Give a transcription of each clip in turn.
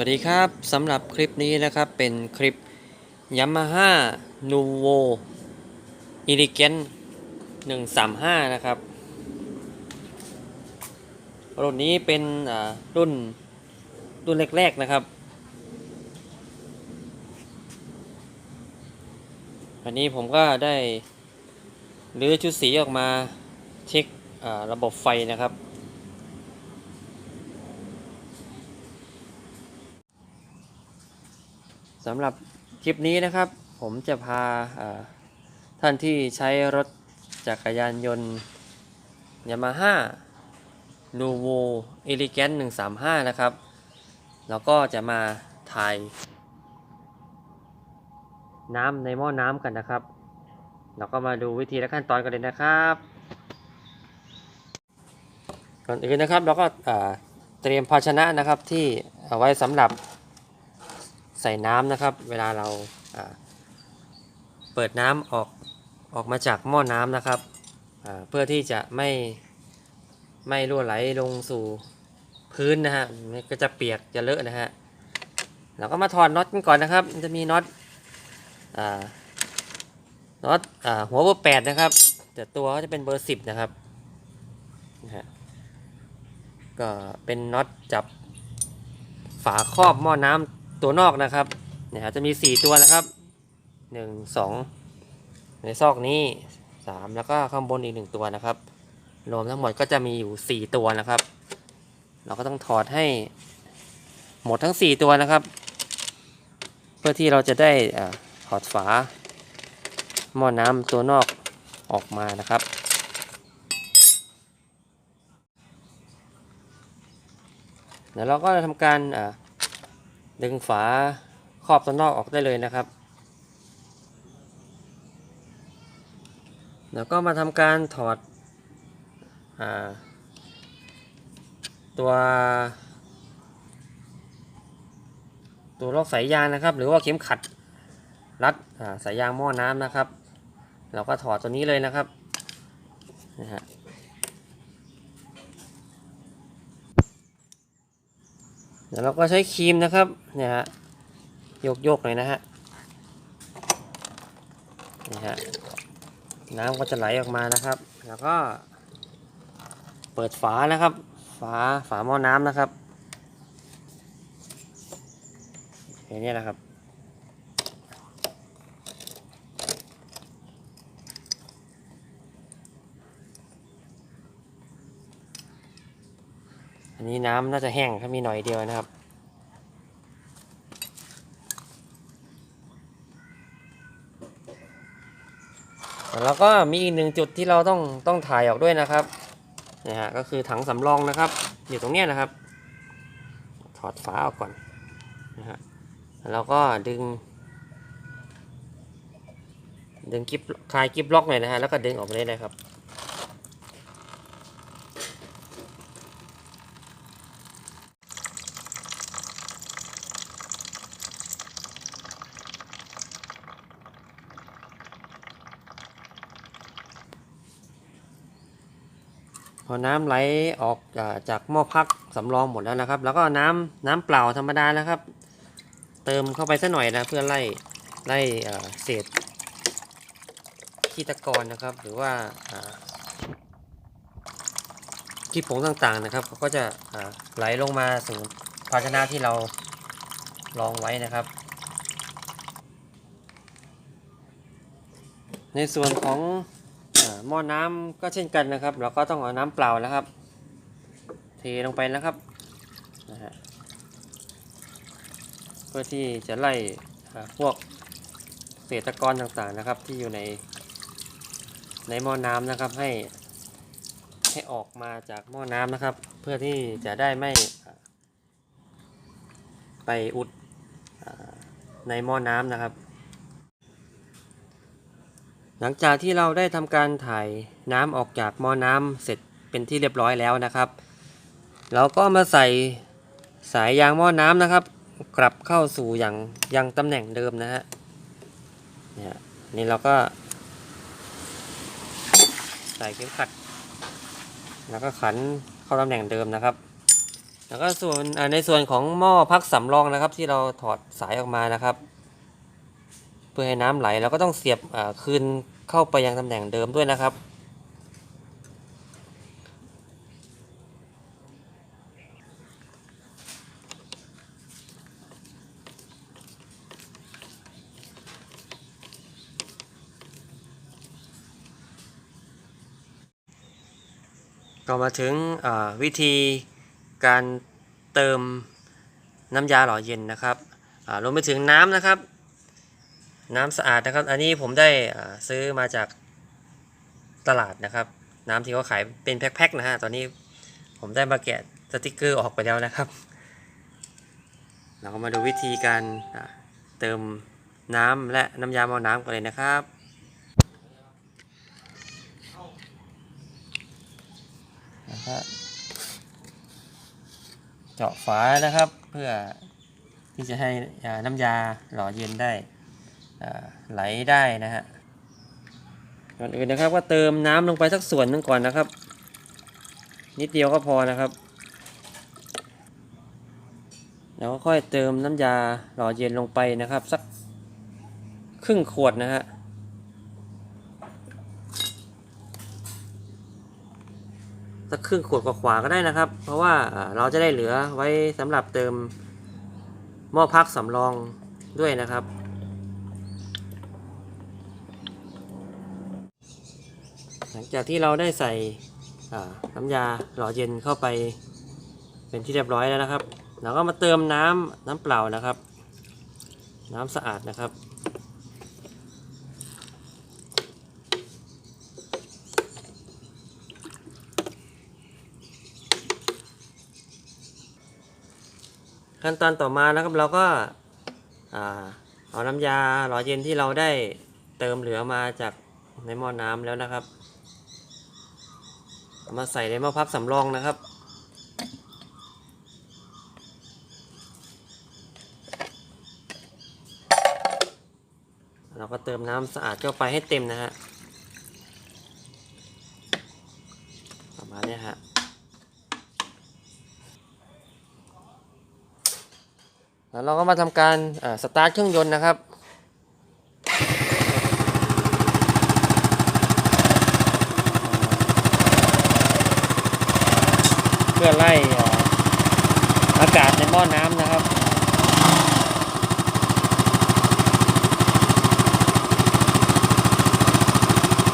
วัสดีครับสำหรับคลิปนี้นะครับเป็นคลิป Yamaha Nuvo Elegant 135 นะครับ รุ่นนี้เป็นรุ่นรุ่นแรก ๆ นะครับวันนี้ผมก็ได้รื้อชุดสีออกมาเช็คระบบไฟนะครับ สำหรับคลิปนี้นะครับ ผมจะพาท่านที่ใช้รถจักรยานยนต์ Yamaha Nuvo Elegant 135นะครับ แล้วก็จะมาถ่าย น้ำในหม้อน้ำกันนะครับ เราก็มาดูวิธีและขั้นตอนกันเลยนะครับก่อนอื่นนะครับเราก็เตรียมภาชนะนะครับที่เอาไว้สำหรับ ใส่น้ำนะครับ เวลาเราเปิดน้ำออกออกมาจากหม้อน้ำนะครับเพื่อที่จะไม่ไม่รั่วไหลลงสู่พื้นนะฮะมันก็จะเปียกจะเลอะนะฮะเราก็มาถอดน็อตกันก่อนนะครับ จะมีน็อตน็อตหัวเบอร์แปดนะครับ แต่ตัวก็จะเป็นเบอร์สิบนะครับนะฮะก็เป็นน็อตจับฝาครอบหม้อน้ำ ตัวนอกนะครับเนี่ยครับจะมี 4 ตัวนะครับ 1 2 ในซอกนี้ 3 แล้วก็ข้างบนอีก 1 ตัวนะครับ รวมทั้งหมดก็จะมีอยู่ 4 ตัวนะครับ เราก็ต้องถอดให้หมดทั้ง 4 ตัวนะครับ เพื่อที่เราจะได้ถอดฝาหม้อน้ำตัวนอกออกมานะครับเดี๋ยวเราก็จะทำการอ่า ดึงฝาครอบตัวนอกออกได้เลยนะครับ แล้วก็มาทำการถอดอตัวตัวล็อกสายยางนะครับ หรือว่าเข็มขัดรัดสายยางหม้อน้ำนะครับ เราก็ถอดตัวนี้เลยนะครับนะฮะ เดี๋ยวเราก็ใช้ครีมนะครับเนี่ยฮะโยกโยกๆหน่อยนะฮะนี่ฮะน้ำก็จะไหลออกมานะครับ แล้วก็เปิดฝานะครับ ฝาฝาหม้อน้ำนะครับอย่างนี้นะครับ อันนี้น้ำน่าจะแห้งครับมีหน่อยเดียวนะครับ แล้วก็มีอีกหนึ่งจุดที่เราต้องต้องถ่ายออกด้วยนะครับนะฮะก็คือถังสำรองนะครับ อยู่ตรงเนี้ยนะครับ ถอดฝาออกก่อนนะฮะแล้วก็ดึง ดึงกิฟคลายกิฟล็อกหน่อยนะฮะแล้วก็ดึงออกมาได้เลยครับ พอน้ำไหลออกจากหม้อพักสำรองหมดแล้วนะครับ แล้วก็น้ำน้ำเปล่าธรรมดานะครับ เติมเข้าไปสักหน่อยนะเพื่อไล่ไล่เศษขี้ตะกอนนะครับ หรือว่าขี้ผงต่างๆนะครับก็จะไหลลงมาสู่ภาชนะที่เรารองไว้นะครับ ในส่วนของ หม้อน้ำก็เช่นกันนะครับ เราก็ต้องเอาน้ำเปล่าแล้วครับ เทลงไปนะครับนะฮะเพื่อที่จะไล่พวกเศษตะกอนต่างๆนะครับ ที่อยู่ในในหม้อน้ำนะครับให้ให้ออกมาจากหม้อน้ำนะครับ เพื่อที่จะได้ไม่ไปอุดในหม้อน้ำนะครับ หลังจากที่เราได้ทำการถ่ายน้ำออกจากหม้อน้ำเสร็จเป็นที่เรียบร้อยแล้วนะครับ เราก็มาใส่สายยางหม้อน้ำนะครับ กลับเข้าสู่อย่างยังตำแหน่งเดิมนะฮะเนี่ยนี่เราก็ ใส่เข็มขัด แล้วก็ขันเข้าตำแหน่งเดิมนะครับ แล้วก็ส่วนในส่วนของหม้อพักสำรองนะครับ ที่เราถอดสายออกมานะครับ พื่อให้น้ำไหลเราก็ต้องเสียบคืนเข้าไปยังตำแหน่งเดิมด้วยนะครับ ก็มาถึงวิธีการเติมน้ำยาหล่อเย็นนะครับรวมไปถึงน้ำนะครับ น้ำสะอาดนะครับ อันนี้ผมได้ซื้อมาจากตลาดนะครับ น้ำที่เขาขายเป็นแพ็คๆนะฮะ ตอนนี้ผมได้มาแกะสติกเกอร์ออกไปแล้วนะครับ เราก็มาดูวิธีการเติมน้ำและน้ำยาหม้อน้ำกันเลยนะครับแล้วก็เจาะฝานะครับเพื่อที่จะให้น้ำยาหล่อเย็นได้ ไหลได้นะฮะก่อนอื่นนะครับก็เติมน้ำลงไปสักส่วนหนึงก่อนนะครับ นิดเดียวก็พอนะครับแล้วก็ค่อยเติมน้ำยาหล่อเย็นลงไปนะครับ สักครึ่งขวดนะฮะสักครึ่งขวดกว่าๆก็ได้นะครับ เพราะว่าอ่าเราจะได้เหลือไว้สำหรับเติมหม้อพักสำรองด้วยนะครับ หลังจากที่เราได้ใส่น้ำยาหล่อเย็นเข้าไปเป็นที่เรียบร้อยแล้วนะครับ เราก็มาเติมน้ำน้ำเปล่านะครับ น้ำสะอาดนะครับขั้นตอนต่อมานะครับเราก็อ่าเอาน้ำยาหล่อเย็นที่เราได้เติมเหลือมาจากในหม้อน้ำแล้วนะครับ มาใส่ในม้อพักสำรองนะครับ เราก็เติมน้ำสะอาดเข้าไปให้เต็มนะฮะประมาณนี้ฮะแล้วเราก็มาทำการสตาร์ทเครื่องยนต์นะครับ เพื่อไล่อากาศในหม้อน้ำนะครับ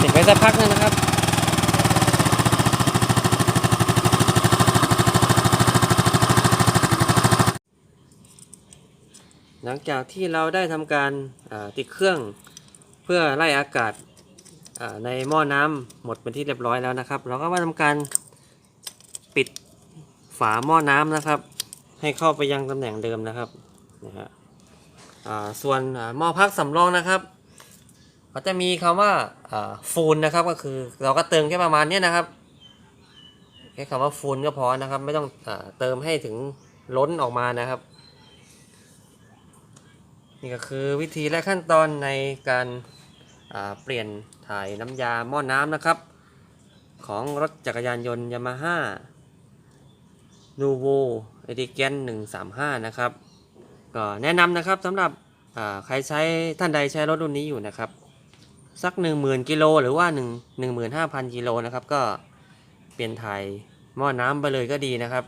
ติดไว้สักพักนึงนะครับหลังจากที่เราได้ทำการติดเครื่องเพื่อไล่อากาศในหม้อน้ำหมดเป็นที่เรียบร้อยแล้วนะครับ เราก็มาทำการปิด ฝาหม้อน้ำนะครับ ให้เข้าไปยังตำแหน่งเดิมนะครับนะฮะส่วนหม้อพักสำรองนะครับก็จะมีคำว่าอ่าฟูลนะครับก็คือเราก็เติมแค่ประมาณนี้นะครับแค่คำว่าฟูลก็พอนะครับ ไม่ต้องอเติมให้ถึงล้นออกมานะครับ นี่ก็คือวิธีและขั้นตอนในการเปลี่ยนถ่ายน้ำยาหม้อน้ำนะครับ ของรถจักรยานยนต์ยามาฮ่า นูโวเอดิเกน135นะครับ ก็แนะนำนะครับสำหรับใครใช้ท่านใดใช้รถรุ่นนี้อยู่นะครับ สัก10,000กิโลหรือว่า1 15,000กิโลนะครับ ก็เปลี่ยนถ่ายหม้อน้ำไปเลยก็ดีนะครับ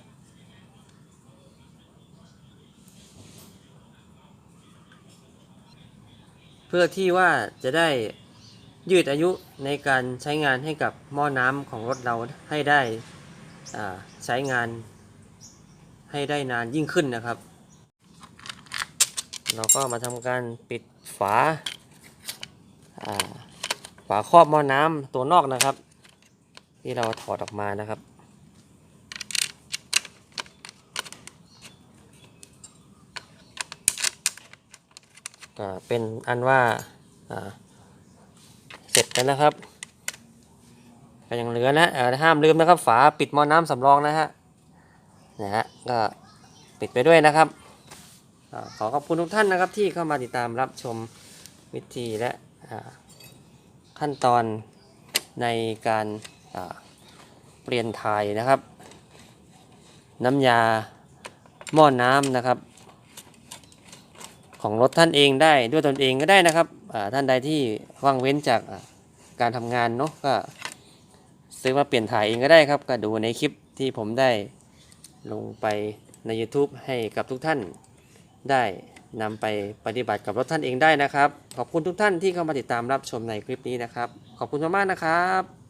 เพื่อที่ว่าจะได้ยืดอายุในการใช้งานให้กับหม้อน้ำของรถเราให้ได้ใช้งาน ให้ได้นานยิ่งขึ้นนะครับ เราก็มาทำการปิดฝาฝาครอบหม้อน้ำตัวนอกนะครับ ที่เราถอดออกมานะครับก็เป็นอันว่าเสร็จแล้วนะครับก็ยังเหลือนะห้ามลืมนะครับ ฝาปิดหม้อน้ำสำรองนะฮะ นะฮะก็ปิดไปด้วยนะครับ ขอขอบคุณทุกท่านนะครับที่เข้ามาติดตามรับชมวิธีและขั้นตอนในการเปลี่ยนถ่ายนะครับ น้ำยาหม้อน้ำนะครับ ของรถท่านเองได้ด้วยตนเองก็ได้นะครับท่านใดที่ว่างเว้นจากการทำงานเนาะก็ซื้อมาเปลี่ยนถ่ายเองก็ได้ครับ ก็ดูในคลิปที่ผมได้ ลงไปใน YouTube ให้กับทุกท่านได้นำไปปฏิบัติกับรถท่านเองได้นะครับ ขอบคุณทุกท่านที่เข้ามาติดตามรับชมในคลิปนี้นะครับ ขอบคุณมากๆนะครับ